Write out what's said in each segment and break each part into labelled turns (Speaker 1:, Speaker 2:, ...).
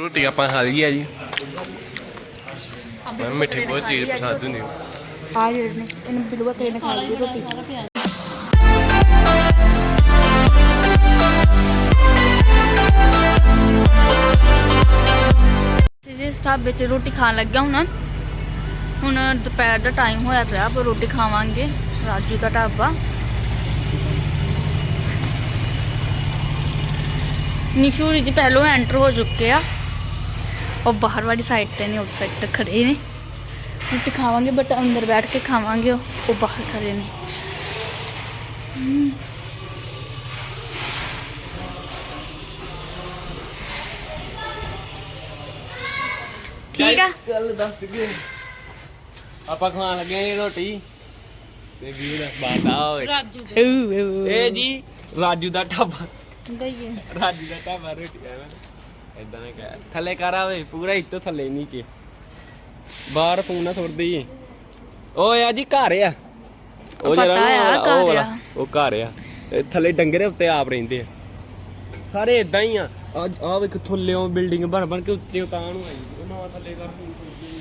Speaker 1: ਰੋਟੀ ਆਪਾਂ ਖਾ ਲਈ ਆ ਜੀ ਮੈਂ ਮਿੱਠੇ ਬਹੁਤ ਚੀਜ਼ ਪਸੰਦ ਹੁੰਦੀ ਆ।
Speaker 2: ਆ ਜਿਹੜੇ ਨੇ ਇਹਨੂੰ ਬਿਲਵਾ ਕੇ ਨੇ ਖਾ ਲਈ ਰੋਟੀ। ਜਿਸ ਢਾਬੇ 'ਚ ਰੋਟੀ ਖਾਣ ਲੱਗਾ ਹੁਣ ਹੁਣ ਦੁਪਹਿਰ ਦਾ ਟਾਈਮ ਹੋਇਆ ਪਿਆ ਪਰ ਰੋਟੀ ਖਾਵਾਂਗੇ। ਰਾਜੂ ਦਾ ਢਾਬਾ। ਨਿਸ਼ੂ ਜੀ ਪਹਿਲੋਂ ਐਂਟਰ ਹੋ ਚੁੱਕੇ ਆ। ਉਹ ਬਾਹਰ ਵਾਲੀ ਸਾਈਡ ਤੇ ਨੇ ਉਸ ਸਾਈਡ ਤੇ ਖੜੇ ਨੇ। ਰੋਟੀ ਖਾਵਾਂਗੇ ਬਟ ਅੰਦਰ ਬੈਠ ਕੇ ਖਾਵਾਂਗੇ ਉਹ ਬਾਹਰ ਖੜੇ ਨੇ। ਠੀਕ ਆ?
Speaker 1: ਗੱਲ ਦੱਸ ਕੇ। ਆਪਾਂ ਖਾਣ ਲੱਗੇ ਆ ਜੀ ਰੋਟੀ। ਤੇ ਵੀਰ ਬਾਤਾ ਹੋਏ ਇਹ ਜੀ ਰਾਜੂ ਦਾ ਢਾਬਾ।
Speaker 2: ਦਈਏ
Speaker 1: ਰਾਜੂ ਦਾ ਢਾਬਾ ਰੋਟੀ ਆ। ਇਦਾਂ ਨੇ ਕਹਿ। ਥੱਲੇ ਕਰ ਆਵੇ ਪੂਰਾ ਇੱਥੋਂ ਥੱਲੇ ਨੀਚੇ ਬਾਹਰ ਫੋਨ ਨਾ ਸੁੱਟਦੀ। ਏ ਓਏ ਆ ਜੀ ਘਰ ਆ। ਉਹ
Speaker 2: ਪਤਾ ਆ,
Speaker 1: ਉਹ
Speaker 2: ਘਰ
Speaker 1: ਵਾਲਾ,
Speaker 2: ਆ।
Speaker 1: ਉਹ ਘਰ ਆ। ਇਹ ਥੱਲੇ ਡੰਗਰੇ ਉੱਤੇ ਆਪ ਰਹਿੰਦੇ ਆ। ਸਾਰੇ ਇਦਾਂ ਹੀ ਆ। ਆ ਆ ਵੇਖ ਥੱਲੇੋਂ ਬਿਲਡਿੰਗ ਬਣ ਬਣ ਕੇ ਉੱਤੇ ਤਾਂ ਨੂੰ ਆਈ। ਉਹ ਨਾ ਥੱਲੇ ਕਰ ਫੋਨ ਸੁੱਟਦੀ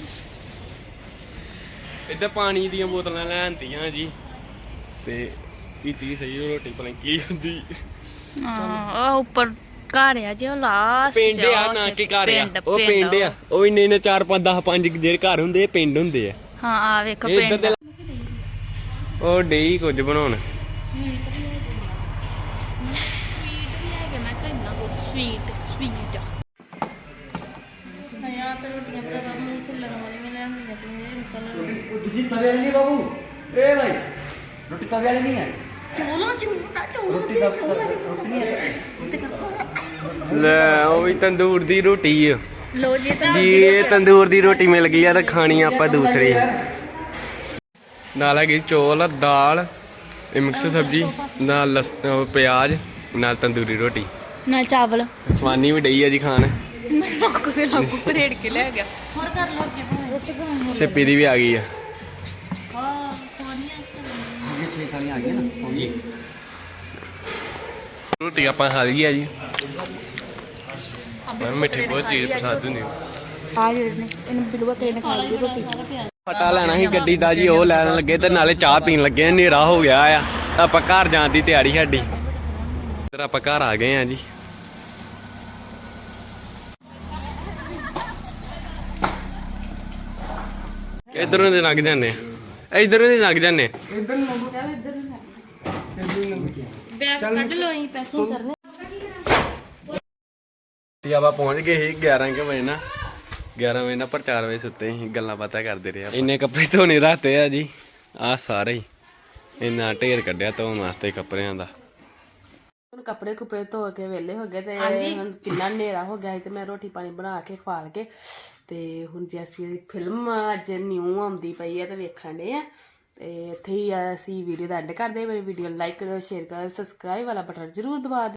Speaker 1: ਇੱਧਰ ਪਾਣੀ ਦੀਆਂ ਬੋਤਲਾਂ ਲੈਣਤੀਆਂ ਜੀ। ਤੇ ਪੀਤੀ ਸਹੀ ਉਹ ਰੋਟੀ ਕੀ ਹੁੰਦੀ।
Speaker 2: ਹਾਂ ਉਹ ਉੱਪਰ ਘਰ ਆ ਜੇ ਉਹ ਲਾਸਟ
Speaker 1: ਪਿੰਡ ਆ ਨਾ ਕਿ ਘਰ ਆ? ਉਹ ਪਿੰਡ ਆ। ਉਹ। ਇੰਨੇ ਇੰਨੇ 4 5 10 5 ਜਿਹੜੇ ਘਰ ਹੁੰਦੇ ਆ ਪਿੰਡ ਹੁੰਦੇ ਆ।
Speaker 2: ਹਾਂ ਆ ਵੇਖੋ ਪਿੰਡ।
Speaker 1: ਉਹ ਡੇਈ ਕੁਝ ਬਣਾਉਣ।
Speaker 2: ਸਵੀਟ ਸਵੀਟ ਆ। ਤੇ ਰੋਟੀਆਂ ਭਰਾਵਾ ਮੈਨੂੰ ਛਿੱਲਣ ਵਾਲੀਆਂ ਲੈਣੀਆਂ ਪਈਆਂ ਨਿਕਲ
Speaker 3: ਦੂਜੀ ਤਵੇ ਵਾਲੀ ਨਹੀਂ ਬਾਬੂ। ਏ ਭਾਈ ਰੋਟੀ ਤਵੇ ਵਾਲੀ ਨਹੀਂ ਹੈ।
Speaker 2: ਚੋਲਾ ਚੋਲਾ ਚੋਲਾ
Speaker 3: ਰੋਟੀ ਤਵੇ ਰੋਟੀ ਨਹੀਂ ਹੈ
Speaker 1: ਲੈ ਉਹ ਵੀ ਤੰਦੂਰ ਦੀ ਰੋਟੀ ਆ।
Speaker 2: ਲੋ ਜੀ
Speaker 1: ਜੀ ਇਹ ਤੰਦੂਰ ਦੀ ਰੋਟੀ ਮਿਲ ਗਈ ਆ ਤਾਂ ਖਾਣੀ ਆਪਾਂ ਦੂਸਰੀ। ਨਾਲ ਆ ਗਈ ਚੋਲ ਦਾਲ ਇਹ ਮਿਕਸ ਸਬਜ਼ੀ ਨਾਲ ਪਿਆਜ਼ ਨਾਲ ਤੰਦੂਰੀ ਰੋਟੀ।
Speaker 2: ਨਾਲ ਚਾਵਲ।
Speaker 1: ਸਵਾਨੀ ਵੀ ਡਈ ਆ ਜੀ ਖਾਣ।
Speaker 2: ਲੋਕੋ
Speaker 1: ਸਿੱਪੀ ਦੀ ਵੀ ਆ ਗਈ ਆ। ਰੋਟੀ ਆਪਾਂ ਖਾ ਲਈ ਆ ਜੀ। ਮੈਂ ਮਿੱਠੇ ਬਹੁਤ ਚੀਜ਼ ਪਸੰਦ ਹੁੰਦੀ ਆ।
Speaker 2: ਆ ਜਿਹੜੇ ਨੇ ਇਹਨੂੰ ਬਿਲਵਾ ਕੇ ਨੇ ਖਾ ਲਈ ਰੋਟੀ
Speaker 1: ਫਟਾ ਲੈਣਾ ਸੀ ਗੱਡੀ ਦਾ ਜੀ ਉਹ ਲੈਣ ਲੱਗੇ ਤੇ ਨਾਲੇ ਚਾਹ ਪੀਣ ਲੱਗੇ ਹਨੇਰਾ ਹੋ ਗਿਆ ਆ। ਆਪਾਂ ਘਰ ਜਾਣ ਦੀ ਤਿਆਰੀ ਸਾਡੀ। ਇੱਧਰ ਆਪਾਂ ਘਰ ਆ ਗਏ ਆ ਜੀ। ਇਧਰੋਂ ਦੇ ਲੱਗ ਜਾਂਦੇ ਆ। ਇਧਰੋਂ ਦੇ ਲੱਗ ਜਾਂਦੇ ਆ।
Speaker 2: ਬੈਗ ਕੱਢ ਲੋ ਅਸੀਂ ਪੈਕਿੰਗ ਕਰਨੇ
Speaker 1: ਤੇ ਆਪਾਂ ਪਹੁੰਚ ਗਏ ਸੀ 11 ਕੇ ਵਜੇ ਨਾ। 11 ਵਜੇ ਨਾ ਪਰ 4 ਵਜੇ ਸੁੱਤੇ ਸੀ ਗੱਲਾਂ ਬਾਤਾਂ ਕਰਦੇ ਰਹੇ ਆਪਾਂ। ਇੰਨੇ ਕੱਪੜੇ ਧੋਣੇ ਰਹਤੇ ਆ ਜੀ। ਆ ਸਾਰੇ ਹੀ। ਇੰਨਾ ਢੇਰ ਕੱਢਿਆ ਧੋਣ ਵਾਸਤੇ ਕੱਪੜਿਆਂ ਦਾ।
Speaker 4: ਹੁਣ ਕੱਪੜੇ ਕੁਪੜੇ ਧੋ ਕੇ ਵਿਹਲੇ ਹੋ ਗਏ ਤੇ ਹੁਣ ਕਿੰਨਾ ਹਨੇਰਾ ਹੋ ਗਿਆ ਸੀ ਤੇ ਮੈਂ ਰੋਟੀ ਪਾਣੀ ਬਣਾ ਕੇ ਖਵਾਲ ਕੇ ਤੇ ਹੁਣ ਜੇ ਅਸੀਂ ਫਿਲਮ ਅੱਜ ਨਿਊ ਆਉਂਦੀ ਪਈ ਹੈ ਤੇ ਵੇਖਣ ਦੇ ਆ। ਤੇ ਇੱਥੇ ਹੀ ਅਸੀਂ ਵੀਡੀਓ ਦਾ ਐਂਡ ਕਰਦੇ ਹਾਂ। ਮੇਰੀ ਵੀਡੀਓ ਲਾਈਕ ਕਰੋ ਸ਼ੇਅਰ ਕਰੋ ਸਬਸਕ੍ਰਾਈਬ ਵਾਲਾ ਬਟਨ ਜ਼ਰੂਰ ਦਬਾ ਦਿਓ।